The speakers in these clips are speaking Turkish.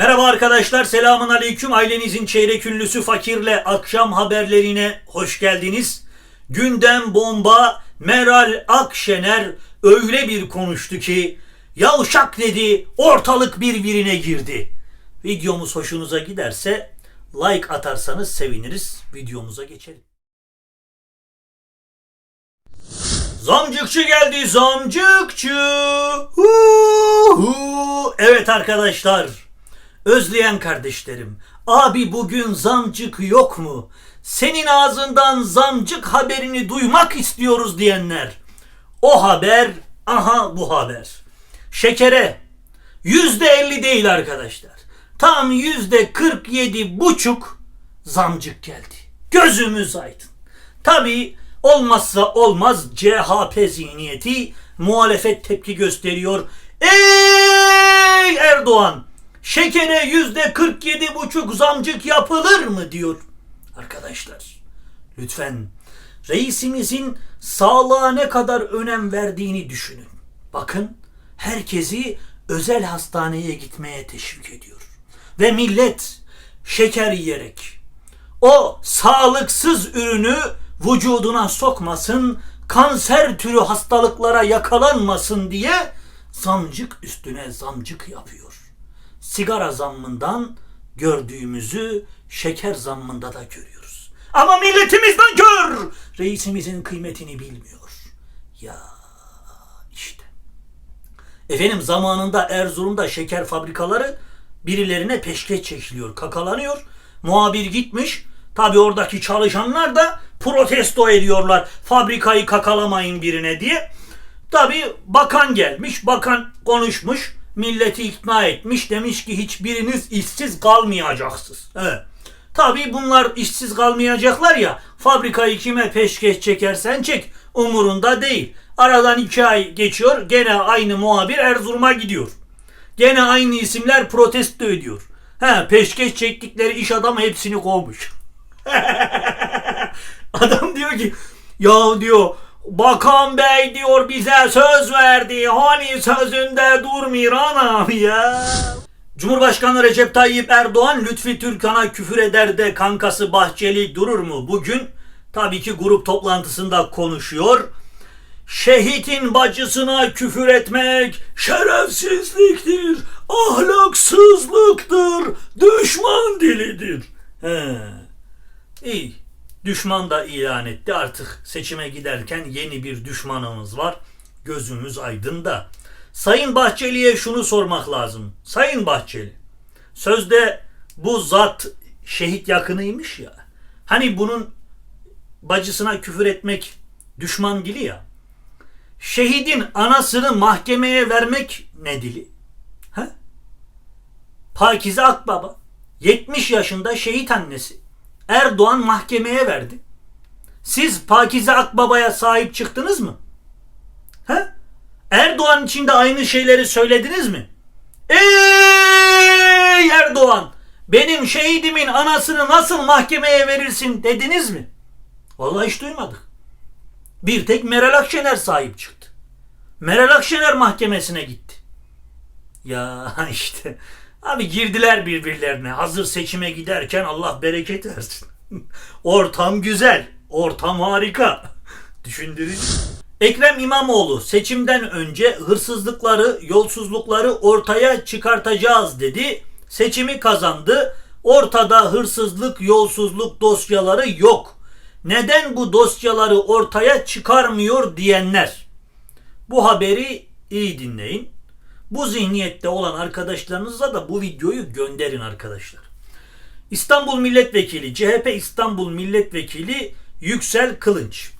Merhaba arkadaşlar, selamun aleyküm. Ailenizin çeyrek ünlüsü Fakir'le akşam haberlerine hoş geldiniz. Gündem bomba Meral Akşener öyle bir konuştu ki yavşak dedi ortalık birbirine girdi. Videomuz hoşunuza giderse like atarsanız seviniriz. Videomuza geçelim. Zamcıkçı geldi zamcıkçı. Hu hu. Evet arkadaşlar. Özleyen kardeşlerim. Abi bugün zamcık yok mu? Senin ağzından zamcık haberini duymak istiyoruz diyenler. O haber aha bu haber. Şekere yüzde elli değil arkadaşlar. Tam yüzde kırk yedi buçuk zamcık geldi. Gözümüz aydın. Tabii olmazsa olmaz CHP zihniyeti muhalefet tepki gösteriyor. Ey Erdoğan şekere yüzde 47 buçuk zamcık yapılır mı diyor. Arkadaşlar lütfen reisimizin sağlığa ne kadar önem verdiğini düşünün. Bakın herkesi özel hastaneye gitmeye teşvik ediyor. Ve millet şeker yiyerek o sağlıksız ürünü vücuduna sokmasın, kanser türü hastalıklara yakalanmasın diye zamcık üstüne zamcık yapıyor. Sigara zammından gördüğümüzü şeker zammında da görüyoruz. Ama milletimizden gör! Reisimizin kıymetini bilmiyor. Ya işte. Efendim zamanında Erzurum'da şeker fabrikaları birilerine peşkeş çekiliyor, kakalanıyor. Muhabir gitmiş. Tabi oradaki çalışanlar da protesto ediyorlar. Fabrikayı kakalamayın birine diye. Tabi bakan gelmiş, bakan konuşmuş, milleti ikna etmiş. Demiş ki hiçbiriniz işsiz kalmayacaksınız. Evet. Tabi bunlar işsiz kalmayacaklar ya. Fabrikayı kime peşkeş çekersen çek. Umurunda değil. Aradan iki ay geçiyor. Gene aynı muhabir Erzurum'a gidiyor. Gene aynı isimler protesto ediyor. He, peşkeş çektikleri iş adamı hepsini kovmuş. Adam diyor ki ya diyor Bakan Bey diyor bize söz verdi. Hani sözünde durmuyor anam ya. Cumhurbaşkanı Recep Tayyip Erdoğan Lütfi Türkan'a küfür eder de kankası Bahçeli durur mu? Bugün tabii ki grup toplantısında konuşuyor. Şehitin bacısına küfür etmek şerefsizliktir, ahlaksızlıktır, düşman dilidir. He. İyi. Düşman da ilan etti. Artık seçime giderken yeni bir düşmanımız var. Gözümüz aydın da. Sayın Bahçeli'ye şunu sormak lazım. Sayın Bahçeli, sözde bu zat şehit yakınıymış ya. Hani bunun bacısına küfür etmek düşman dili ya. Şehidin anasını mahkemeye vermek ne dili? He? Pakize Akbaba 70 yaşında şehit annesi. Erdoğan mahkemeye verdi. Siz Pakize Akbaba'ya sahip çıktınız mı? He? Erdoğan için de aynı şeyleri söylediniz mi? Ey Erdoğan! Benim şehidimin anasını nasıl mahkemeye verirsin dediniz mi? Vallahi hiç duymadık. Bir tek Meral Akşener sahip çıktı. Meral Akşener mahkemesine gitti. Ya işte abi girdiler birbirlerine. Hazır seçime giderken Allah bereket versin. ortam güzel. Ortam harika. Düşündürücü. Ekrem İmamoğlu seçimden önce hırsızlıkları, yolsuzlukları ortaya çıkartacağız dedi. Seçimi kazandı. Ortada hırsızlık, yolsuzluk dosyaları yok. Neden bu dosyaları ortaya çıkarmıyor diyenler. Bu haberi iyi dinleyin. Bu zihniyette olan arkadaşlarınıza da bu videoyu gönderin arkadaşlar. İstanbul Milletvekili, CHP İstanbul Milletvekili Yüksel Kılınç.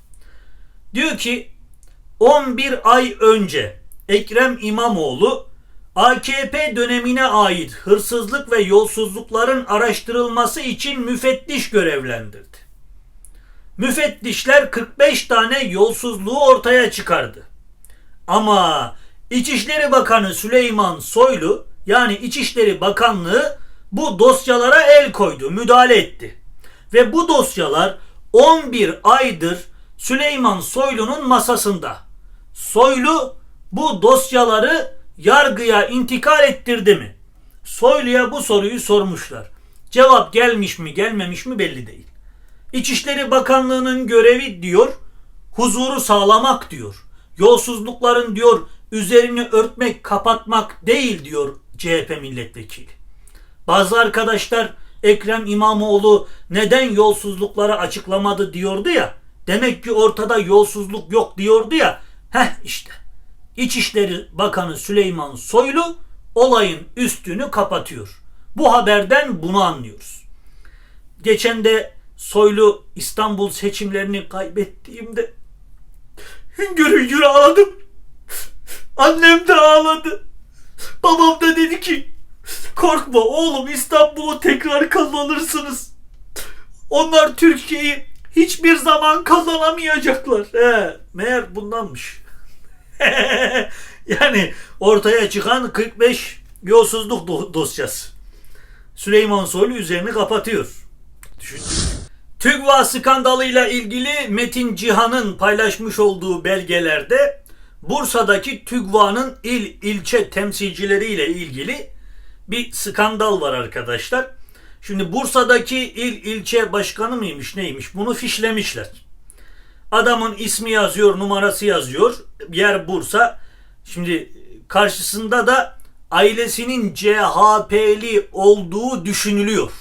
Diyor ki 11 ay önce Ekrem İmamoğlu AKP dönemine ait hırsızlık ve yolsuzlukların araştırılması için müfettiş görevlendirdi. Müfettişler 45 tane yolsuzluğu ortaya çıkardı. Ama İçişleri Bakanı Süleyman Soylu yani İçişleri Bakanlığı bu dosyalara el koydu, müdahale etti. Ve bu dosyalar 11 aydır Süleyman Soylu'nun masasında. Soylu bu dosyaları yargıya intikal ettirdi mi? Soylu'ya bu soruyu sormuşlar. Cevap gelmiş mi gelmemiş mi belli değil. İçişleri Bakanlığı'nın görevi diyor, huzuru sağlamak diyor. Yolsuzlukların diyor üzerini örtmek, kapatmak değil diyor CHP milletvekili. Bazı arkadaşlar Ekrem İmamoğlu neden yolsuzlukları açıklamadı diyordu ya. Demek ki ortada yolsuzluk yok diyordu ya. Heh işte. İçişleri Bakanı Süleyman Soylu olayın üstünü kapatıyor. Bu haberden bunu anlıyoruz. Geçen de Soylu İstanbul seçimlerini kaybettiğimde hüngür hüngür ağladım. Annem de ağladı. Babam da dedi ki korkma oğlum İstanbul'u tekrar kazanırsınız. Onlar Türkiye'yi hiçbir zaman kazanamayacaklar. He, meğer bundanmış. yani ortaya çıkan 45 yolsuzluk do- dosyası. Süleyman Soylu üzerini kapatıyor. Düşün. TÜGVA skandalıyla ilgili Metin Cihan'ın paylaşmış olduğu belgelerde Bursa'daki TÜGVA'nın il ilçe temsilcileriyle ilgili bir skandal var arkadaşlar. Şimdi Bursa'daki il ilçe başkanı mıymış neymiş bunu fişlemişler. Adamın ismi yazıyor, numarası yazıyor. Yer Bursa. Şimdi karşısında da ailesinin CHP'li olduğu düşünülüyor.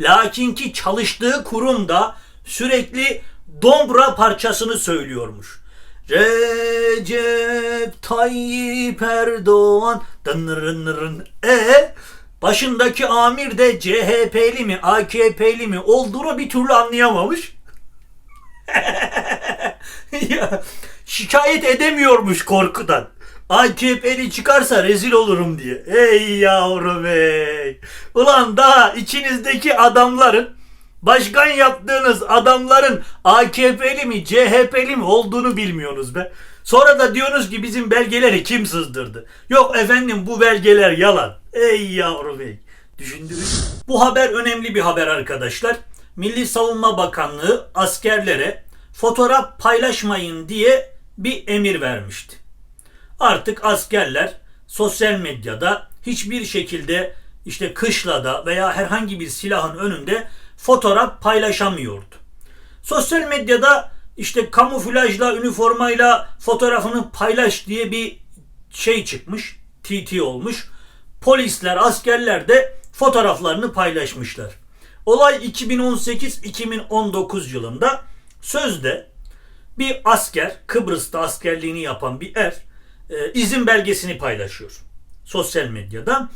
Lakin ki çalıştığı kurumda sürekli Dombra parçasını söylüyormuş. Recep Tayyip Erdoğan dınırınırın e başındaki amir de CHP'li mi AKP'li mi olduğunu bir türlü anlayamamış. ya, şikayet edemiyormuş korkudan. AKP'li çıkarsa rezil olurum diye. Ey yavrum ey. Ulan daha içinizdeki adamların başkan yaptığınız adamların AKP'li mi CHP'li mi olduğunu bilmiyorsunuz be. Sonra da diyorsunuz ki bizim belgeleri kim sızdırdı? Yok efendim bu belgeler yalan. Ey yavrum ey. Düşündürücü. Bu haber önemli bir haber arkadaşlar. Milli Savunma Bakanlığı askerlere fotoğraf paylaşmayın diye bir emir vermişti. Artık askerler sosyal medyada hiçbir şekilde işte kışlada veya herhangi bir silahın önünde fotoğraf paylaşamıyordu. Sosyal medyada işte kamuflajla, üniformayla fotoğrafını paylaş diye bir şey çıkmış. TT olmuş. Polisler, askerler de fotoğraflarını paylaşmışlar. Olay 2018-2019 yılında sözde bir asker, Kıbrıs'ta askerliğini yapan bir er e, izin belgesini paylaşıyor sosyal medyada.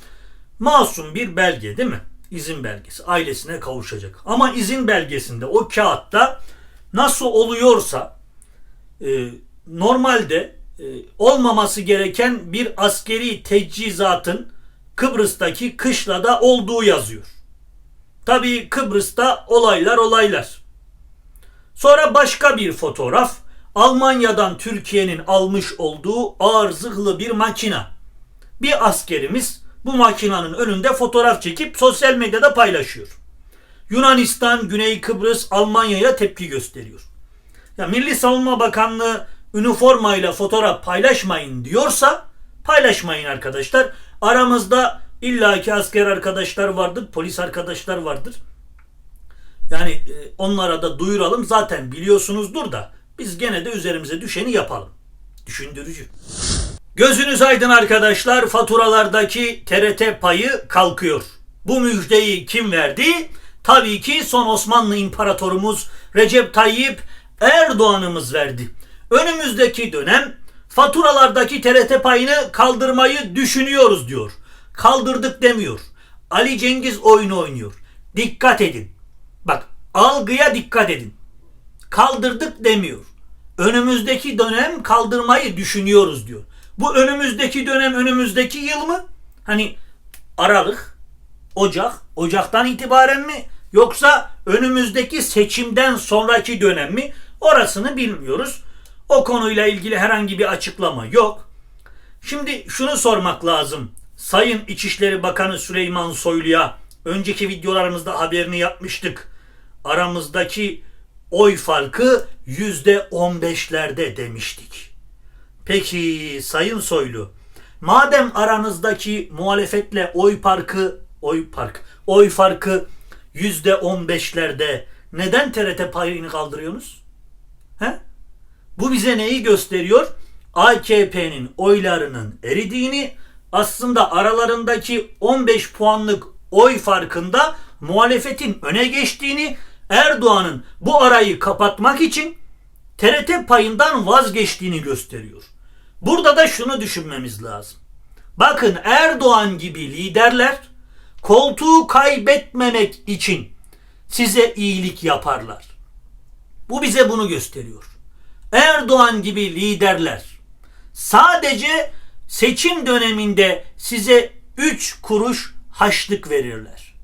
Masum bir belge değil mi? İzin belgesi. Ailesine kavuşacak. Ama izin belgesinde o kağıtta nasıl oluyorsa e, normalde e, olmaması gereken bir askeri tecizatın Kıbrıs'taki kışlada olduğu yazıyor. Tabii Kıbrıs'ta olaylar olaylar. Sonra başka bir fotoğraf Almanya'dan Türkiye'nin almış olduğu ağır zırhlı bir makina. Bir askerimiz bu makinanın önünde fotoğraf çekip sosyal medyada paylaşıyor. Yunanistan, Güney Kıbrıs, Almanya'ya tepki gösteriyor. Ya Milli Savunma Bakanlığı üniformayla fotoğraf paylaşmayın diyorsa paylaşmayın arkadaşlar. Aramızda illaki asker arkadaşlar vardır, polis arkadaşlar vardır. Yani e, onlara da duyuralım zaten biliyorsunuzdur da biz gene de üzerimize düşeni yapalım. Düşündürücü. Gözünüz aydın arkadaşlar faturalardaki TRT payı kalkıyor. Bu müjdeyi kim verdi? Tabii ki son Osmanlı İmparatorumuz Recep Tayyip Erdoğan'ımız verdi. Önümüzdeki dönem faturalardaki TRT payını kaldırmayı düşünüyoruz diyor. Kaldırdık demiyor. Ali Cengiz oyunu oynuyor. Dikkat edin. Bak algıya dikkat edin. Kaldırdık demiyor. Önümüzdeki dönem kaldırmayı düşünüyoruz diyor. Bu önümüzdeki dönem önümüzdeki yıl mı? Hani Aralık, Ocak, Ocaktan itibaren mi? Yoksa önümüzdeki seçimden sonraki dönem mi? Orasını bilmiyoruz. O konuyla ilgili herhangi bir açıklama yok. Şimdi şunu sormak lazım. Sayın İçişleri Bakanı Süleyman Soylu'ya önceki videolarımızda haberini yapmıştık. Aramızdaki oy farkı yüzde on beşlerde demiştik. Peki Sayın Soylu madem aranızdaki muhalefetle oy farkı oy fark oy farkı yüzde on beşlerde neden TRT payını kaldırıyorsunuz? He? Bu bize neyi gösteriyor? AKP'nin oylarının eridiğini aslında aralarındaki 15 puanlık oy farkında muhalefetin öne geçtiğini Erdoğan'ın bu arayı kapatmak için TRT payından vazgeçtiğini gösteriyor. Burada da şunu düşünmemiz lazım. Bakın Erdoğan gibi liderler koltuğu kaybetmemek için size iyilik yaparlar. Bu bize bunu gösteriyor. Erdoğan gibi liderler sadece seçim döneminde size 3 kuruş haçlık verirler.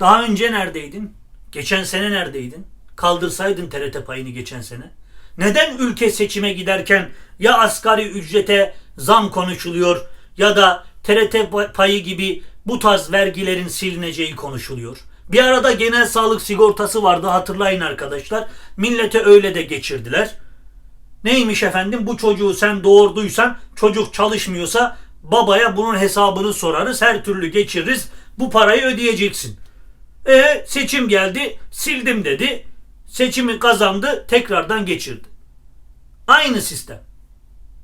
Daha önce neredeydin? Geçen sene neredeydin? Kaldırsaydın TRT payını geçen sene. Neden ülke seçime giderken ya asgari ücrete zam konuşuluyor ya da TRT payı gibi bu tarz vergilerin silineceği konuşuluyor. Bir arada genel sağlık sigortası vardı hatırlayın arkadaşlar. Millete öyle de geçirdiler. Neymiş efendim bu çocuğu sen doğurduysan çocuk çalışmıyorsa babaya bunun hesabını sorarız her türlü geçiririz bu parayı ödeyeceksin. E seçim geldi sildim dedi seçimi kazandı tekrardan geçirdi. Aynı sistem.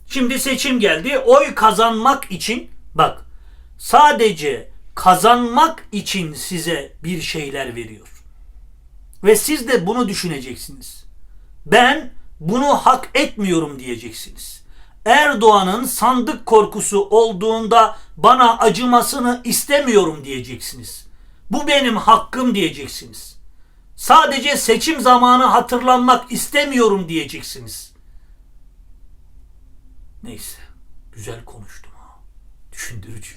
Şimdi seçim geldi oy kazanmak için bak sadece kazanmak için size bir şeyler veriyor. Ve siz de bunu düşüneceksiniz. Ben bunu hak etmiyorum diyeceksiniz. Erdoğan'ın sandık korkusu olduğunda bana acımasını istemiyorum diyeceksiniz. Bu benim hakkım diyeceksiniz. Sadece seçim zamanı hatırlanmak istemiyorum diyeceksiniz. Neyse, güzel konuştum ha. Düşündürücü.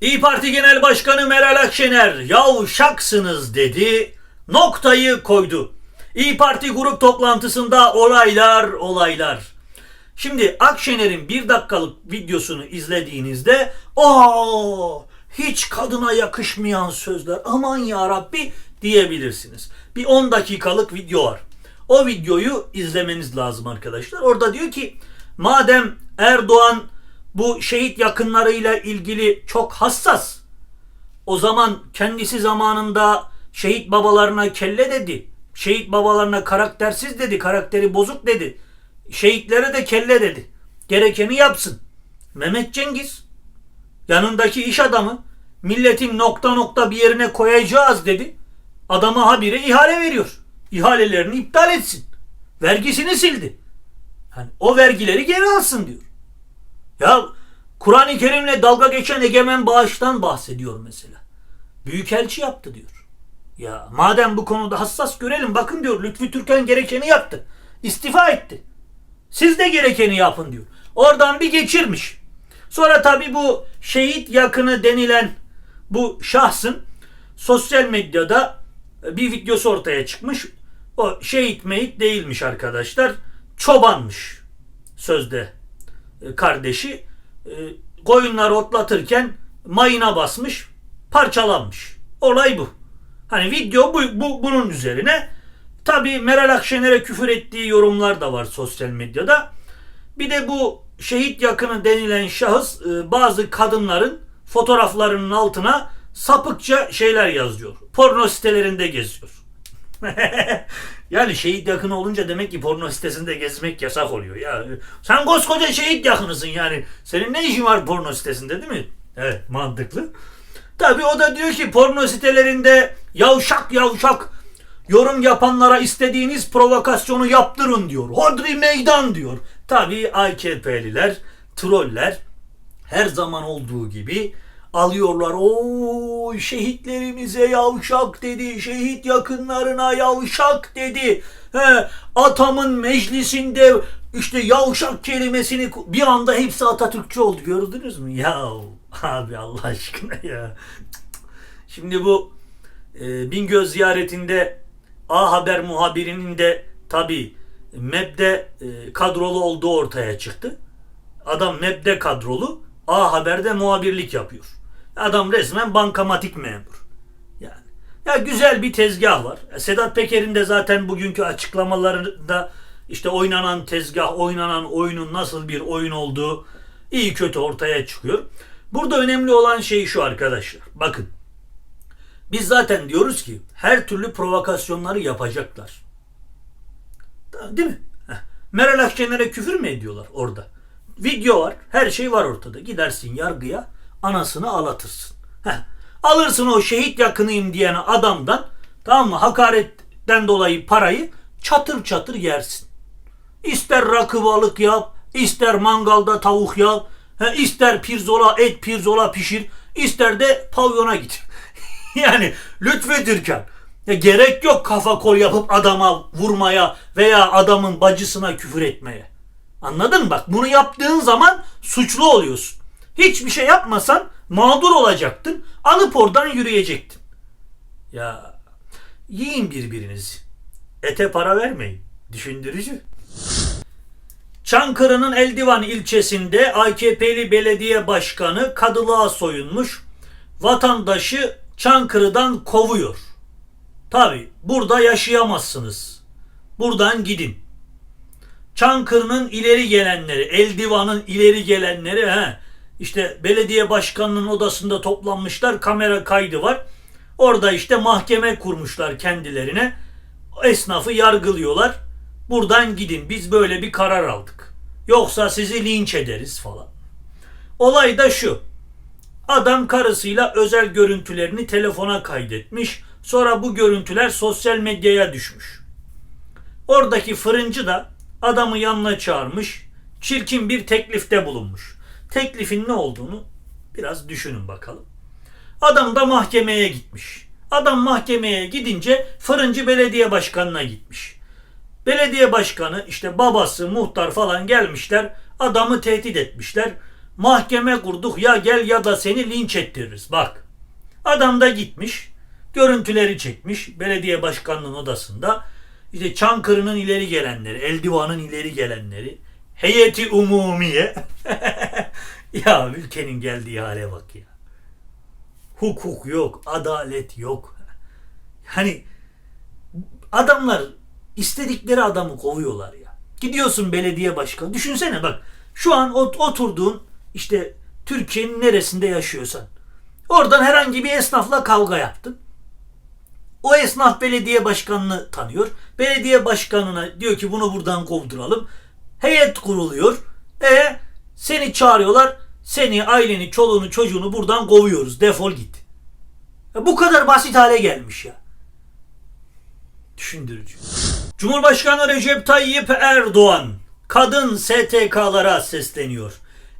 İyi Parti Genel Başkanı Meral Akşener yavşaksınız dedi, noktayı koydu. İyi Parti grup toplantısında olaylar olaylar. Şimdi Akşener'in bir dakikalık videosunu izlediğinizde o hiç kadına yakışmayan sözler aman ya Rabbi diyebilirsiniz. Bir 10 dakikalık video var. O videoyu izlemeniz lazım arkadaşlar. Orada diyor ki madem Erdoğan bu şehit yakınlarıyla ilgili çok hassas. O zaman kendisi zamanında şehit babalarına kelle dedi. Şehit babalarına karaktersiz dedi, karakteri bozuk dedi. Şehitlere de kelle dedi. Gerekeni yapsın. Mehmet Cengiz yanındaki iş adamı milletin nokta nokta bir yerine koyacağız dedi. Adama habire ihale veriyor. İhalelerini iptal etsin. Vergisini sildi. Yani o vergileri geri alsın diyor. Ya Kur'an-ı Kerim'le dalga geçen egemen bağıştan bahsediyor mesela. Büyükelçi yaptı diyor. Ya madem bu konuda hassas görelim bakın diyor Lütfü Türkan gerekeni yaptı. İstifa etti. Siz de gerekeni yapın diyor. Oradan bir geçirmiş. Sonra tabi bu şehit yakını denilen bu şahsın sosyal medyada bir videosu ortaya çıkmış. O şehit meyit değilmiş arkadaşlar. Çobanmış sözde e, kardeşi. E, koyunları otlatırken mayına basmış, parçalanmış. Olay bu. Hani video bu, bu bunun üzerine. Tabi Meral Akşener'e küfür ettiği yorumlar da var sosyal medyada. Bir de bu şehit yakını denilen şahıs e, bazı kadınların fotoğraflarının altına sapıkça şeyler yazıyor. Porno sitelerinde geziyor. yani şehit yakını olunca demek ki porno sitesinde gezmek yasak oluyor. Ya sen koskoca şehit yakınısın yani. Senin ne işin var porno sitesinde değil mi? Evet mantıklı. Tabi o da diyor ki porno sitelerinde yavşak yavşak yorum yapanlara istediğiniz provokasyonu yaptırın diyor. Hodri meydan diyor. Tabi AKP'liler, troller her zaman olduğu gibi alıyorlar. O şehitlerimize yavşak dedi. Şehit yakınlarına yavşak dedi. He, atamın meclisinde işte yavşak kelimesini bir anda hepsi Atatürkçü oldu. Gördünüz mü? Ya abi Allah aşkına ya. Şimdi bu e, Bingöl ziyaretinde A Haber muhabirinin de tabi MEB'de e, kadrolu olduğu ortaya çıktı. Adam MEB'de kadrolu, A Haber'de muhabirlik yapıyor. Adam resmen bankamatik memur. Yani. Ya güzel bir tezgah var. E, Sedat Peker'in de zaten bugünkü açıklamalarında işte oynanan tezgah, oynanan oyunun nasıl bir oyun olduğu iyi kötü ortaya çıkıyor. Burada önemli olan şey şu arkadaşlar. Bakın. Biz zaten diyoruz ki her türlü provokasyonları yapacaklar. Değil mi? Meral Akşener'e küfür mü ediyorlar orada? Video var. Her şey var ortada. Gidersin yargıya anasını ağlatırsın. Heh. Alırsın o şehit yakınıyım diyen adamdan tamam mı hakaretten dolayı parayı çatır çatır yersin. İster rakı balık yap, ister mangalda tavuk yap, he, ister pirzola et pirzola pişir, ister de pavyona git. yani Lütfü Türkan. Ya gerek yok kafa kol yapıp adama vurmaya veya adamın bacısına küfür etmeye. Anladın mı? Bak bunu yaptığın zaman suçlu oluyorsun. Hiçbir şey yapmasan mağdur olacaktın. Alıp oradan yürüyecektin. Ya yiyin birbirinizi. Ete para vermeyin. Düşündürücü. Çankırı'nın Eldivan ilçesinde AKP'li belediye başkanı kadılığa soyunmuş. Vatandaşı Çankırı'dan kovuyor. Tabi burada yaşayamazsınız. Buradan gidin. Çankırı'nın ileri gelenleri, Eldivan'ın ileri gelenleri he, işte belediye başkanının odasında toplanmışlar. Kamera kaydı var. Orada işte mahkeme kurmuşlar kendilerine. Esnafı yargılıyorlar. Buradan gidin. Biz böyle bir karar aldık. Yoksa sizi linç ederiz falan. Olay da şu. Adam karısıyla özel görüntülerini telefona kaydetmiş. Sonra bu görüntüler sosyal medyaya düşmüş. Oradaki fırıncı da adamı yanına çağırmış. Çirkin bir teklifte bulunmuş. Teklifin ne olduğunu biraz düşünün bakalım. Adam da mahkemeye gitmiş. Adam mahkemeye gidince fırıncı belediye başkanına gitmiş. Belediye başkanı işte babası muhtar falan gelmişler adamı tehdit etmişler. Mahkeme kurduk ya gel ya da seni linç ettiririz bak. Adam da gitmiş görüntüleri çekmiş belediye başkanının odasında. İşte Çankırı'nın ileri gelenleri, Eldivan'ın ileri gelenleri, heyeti umumiye. ya ülkenin geldiği hale bak ya. Hukuk yok, adalet yok. Hani adamlar istedikleri adamı kovuyorlar ya. Gidiyorsun belediye başkanı. Düşünsene bak şu an ot- oturduğun işte Türkiye'nin neresinde yaşıyorsan. Oradan herhangi bir esnafla kavga yaptın. O esnaf belediye başkanını tanıyor. Belediye başkanına diyor ki bunu buradan kovduralım. Heyet kuruluyor. E seni çağırıyorlar. Seni, aileni, çoluğunu, çocuğunu buradan kovuyoruz. Defol git. Ya bu kadar basit hale gelmiş ya. Düşündürücü. Cumhurbaşkanı Recep Tayyip Erdoğan kadın STK'lara sesleniyor.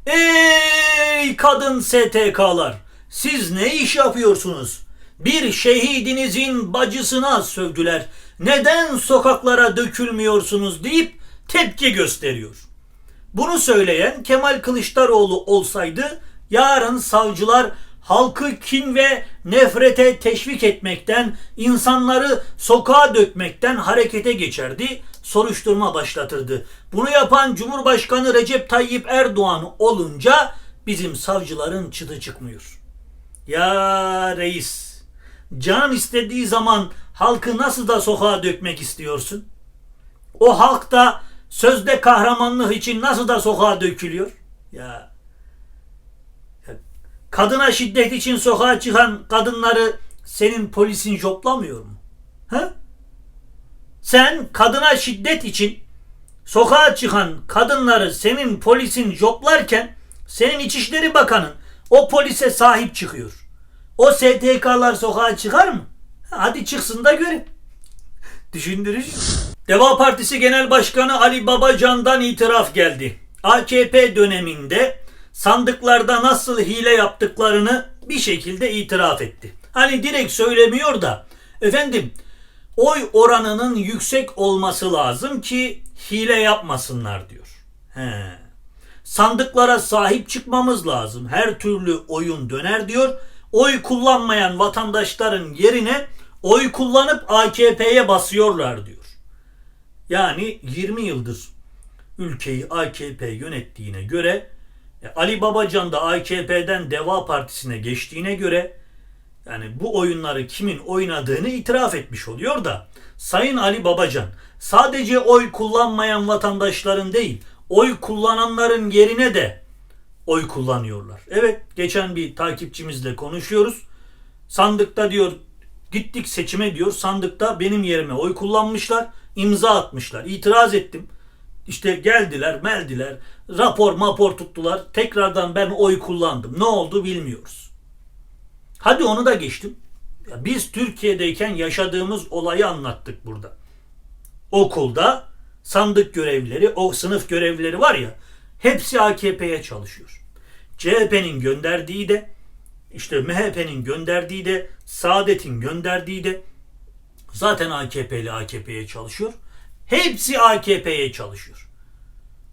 Ey kadın STK'lar siz ne iş yapıyorsunuz? Bir şehidinizin bacısına sövdüler. Neden sokaklara dökülmüyorsunuz deyip tepki gösteriyor. Bunu söyleyen Kemal Kılıçdaroğlu olsaydı yarın savcılar halkı kin ve nefrete teşvik etmekten, insanları sokağa dökmekten harekete geçerdi, soruşturma başlatırdı. Bunu yapan Cumhurbaşkanı Recep Tayyip Erdoğan olunca bizim savcıların çıtı çıkmıyor. Ya reis, can istediği zaman halkı nasıl da sokağa dökmek istiyorsun? O halk da sözde kahramanlık için nasıl da sokağa dökülüyor? Ya, kadına şiddet için sokağa çıkan kadınları senin polisin joplamıyor mu? He? Sen kadına şiddet için sokağa çıkan kadınları senin polisin joplarken senin İçişleri Bakanın o polise sahip çıkıyor. O STK'lar sokağa çıkar mı? Hadi çıksın da görün. Düşündürücü. Deva Partisi Genel Başkanı Ali Babacan'dan itiraf geldi. AKP döneminde sandıklarda nasıl hile yaptıklarını bir şekilde itiraf etti. Hani direkt söylemiyor da efendim oy oranının yüksek olması lazım ki hile yapmasınlar diyor. He. Sandıklara sahip çıkmamız lazım. Her türlü oyun döner diyor. Oy kullanmayan vatandaşların yerine oy kullanıp AKP'ye basıyorlar diyor. Yani 20 yıldır ülkeyi AKP yönettiğine göre e, Ali Babacan da AKP'den Deva Partisi'ne geçtiğine göre yani bu oyunları kimin oynadığını itiraf etmiş oluyor da Sayın Ali Babacan sadece oy kullanmayan vatandaşların değil oy kullananların yerine de oy kullanıyorlar. Evet geçen bir takipçimizle konuşuyoruz. Sandıkta diyor gittik seçime diyor sandıkta benim yerime oy kullanmışlar imza atmışlar. İtiraz ettim. İşte geldiler meldiler rapor mapor tuttular tekrardan ben oy kullandım. Ne oldu bilmiyoruz. Hadi onu da geçtim. Ya biz Türkiye'deyken yaşadığımız olayı anlattık burada. Okulda sandık görevlileri, o sınıf görevlileri var ya, hepsi AKP'ye çalışıyor. CHP'nin gönderdiği de, işte MHP'nin gönderdiği de, Saadet'in gönderdiği de zaten AKP'li AKP'ye çalışıyor. Hepsi AKP'ye çalışıyor.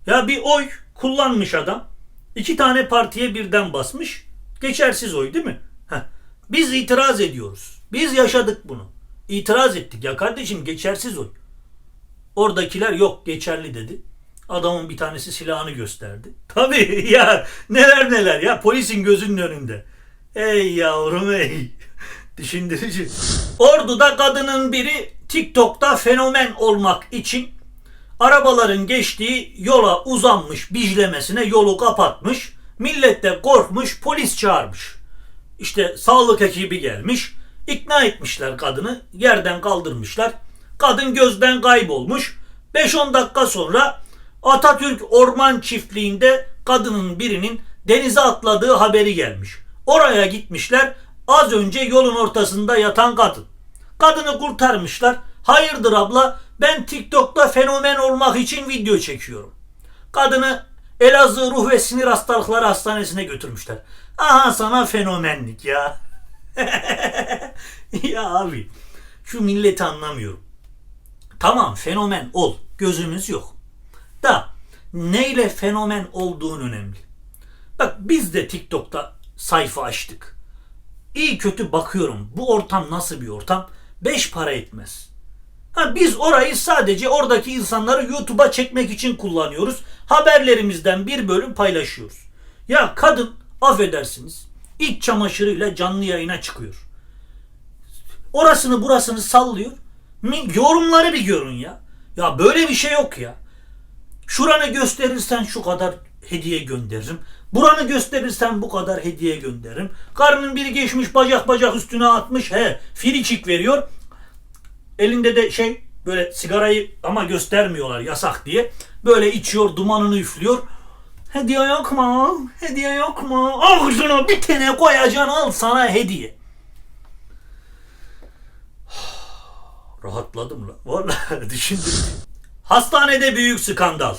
Ya bir oy kullanmış adam, iki tane partiye birden basmış, geçersiz oy değil mi? Heh. Biz itiraz ediyoruz. Biz yaşadık bunu. İtiraz ettik. Ya kardeşim geçersiz oy. Oradakiler yok geçerli dedi. Adamın bir tanesi silahını gösterdi. Tabii ya neler neler ya polisin gözünün önünde. Ey yavrum ey. Düşündürücü. Ordu'da kadının biri TikTok'ta fenomen olmak için arabaların geçtiği yola uzanmış bijlemesine yolu kapatmış. Millet de korkmuş polis çağırmış. İşte sağlık ekibi gelmiş. ikna etmişler kadını. Yerden kaldırmışlar. Kadın gözden kaybolmuş. 5-10 dakika sonra Atatürk Orman Çiftliği'nde kadının birinin denize atladığı haberi gelmiş. Oraya gitmişler. Az önce yolun ortasında yatan kadın. Kadını kurtarmışlar. Hayırdır abla ben TikTok'ta fenomen olmak için video çekiyorum. Kadını Elazığ Ruh ve Sinir Hastalıkları Hastanesi'ne götürmüşler. Aha sana fenomenlik ya. ya abi şu milleti anlamıyorum. Tamam fenomen ol. Gözümüz yok. Da neyle fenomen olduğun önemli. Bak biz de TikTok'ta sayfa açtık. İyi kötü bakıyorum. Bu ortam nasıl bir ortam? Beş para etmez. Ha, biz orayı sadece oradaki insanları YouTube'a çekmek için kullanıyoruz. Haberlerimizden bir bölüm paylaşıyoruz. Ya kadın affedersiniz iç çamaşırıyla canlı yayına çıkıyor. Orasını burasını sallıyor. Yorumları bir görün ya. Ya böyle bir şey yok ya. Şuranı gösterirsen şu kadar hediye gönderirim. Buranı gösterirsen bu kadar hediye gönderirim. Karının biri geçmiş bacak bacak üstüne atmış. He frikik veriyor. Elinde de şey böyle sigarayı ama göstermiyorlar yasak diye. Böyle içiyor dumanını üflüyor. Hediye yok mu? Hediye yok mu? Al şunu bir tane koyacaksın al sana hediye. Rahatladım la. Vallahi düşündüm. Hastanede büyük skandal.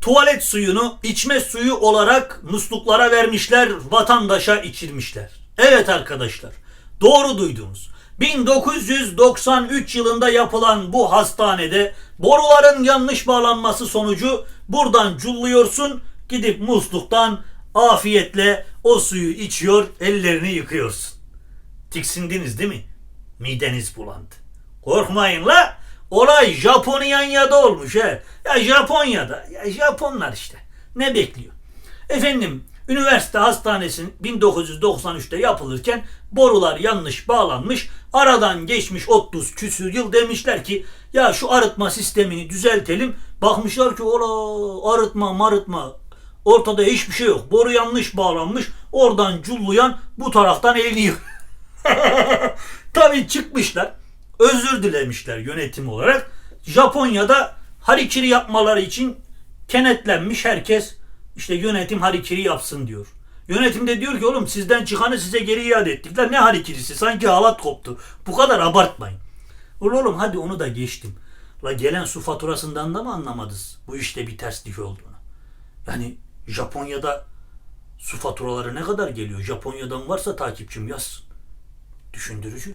Tuvalet suyunu içme suyu olarak musluklara vermişler, vatandaşa içirmişler. Evet arkadaşlar, doğru duydunuz. 1993 yılında yapılan bu hastanede boruların yanlış bağlanması sonucu buradan culluyorsun, gidip musluktan afiyetle o suyu içiyor, ellerini yıkıyorsun. Tiksindiniz değil mi? Mideniz bulandı. Korkmayın la. Olay Japonya'da olmuş he. Ya Japonya'da. Ya Japonlar işte. Ne bekliyor? Efendim üniversite hastanesi 1993'te yapılırken borular yanlış bağlanmış. Aradan geçmiş 30 küsür yıl demişler ki ya şu arıtma sistemini düzeltelim. Bakmışlar ki ola arıtma marıtma ortada hiçbir şey yok. Boru yanlış bağlanmış. Oradan culluyan bu taraftan elini yık- Tabii çıkmışlar. Özür dilemişler yönetim olarak. Japonya'da harikiri yapmaları için kenetlenmiş herkes işte yönetim harikiri yapsın diyor. Yönetim de diyor ki oğlum sizden çıkanı size geri iade ettik. Lan ne harikirisi sanki halat koptu. Bu kadar abartmayın. Oğlum hadi onu da geçtim. La gelen su faturasından da mı anlamadınız bu işte bir terslik olduğunu? Yani Japonya'da su faturaları ne kadar geliyor? Japonya'dan varsa takipçim yazsın. Düşündürücü.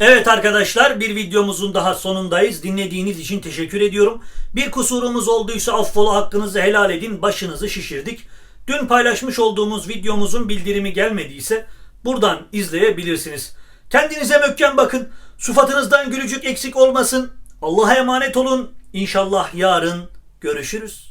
Evet arkadaşlar bir videomuzun daha sonundayız. Dinlediğiniz için teşekkür ediyorum. Bir kusurumuz olduysa affola hakkınızı helal edin. Başınızı şişirdik. Dün paylaşmış olduğumuz videomuzun bildirimi gelmediyse buradan izleyebilirsiniz. Kendinize mökken bakın. Sufatınızdan gülücük eksik olmasın. Allah'a emanet olun. İnşallah yarın görüşürüz.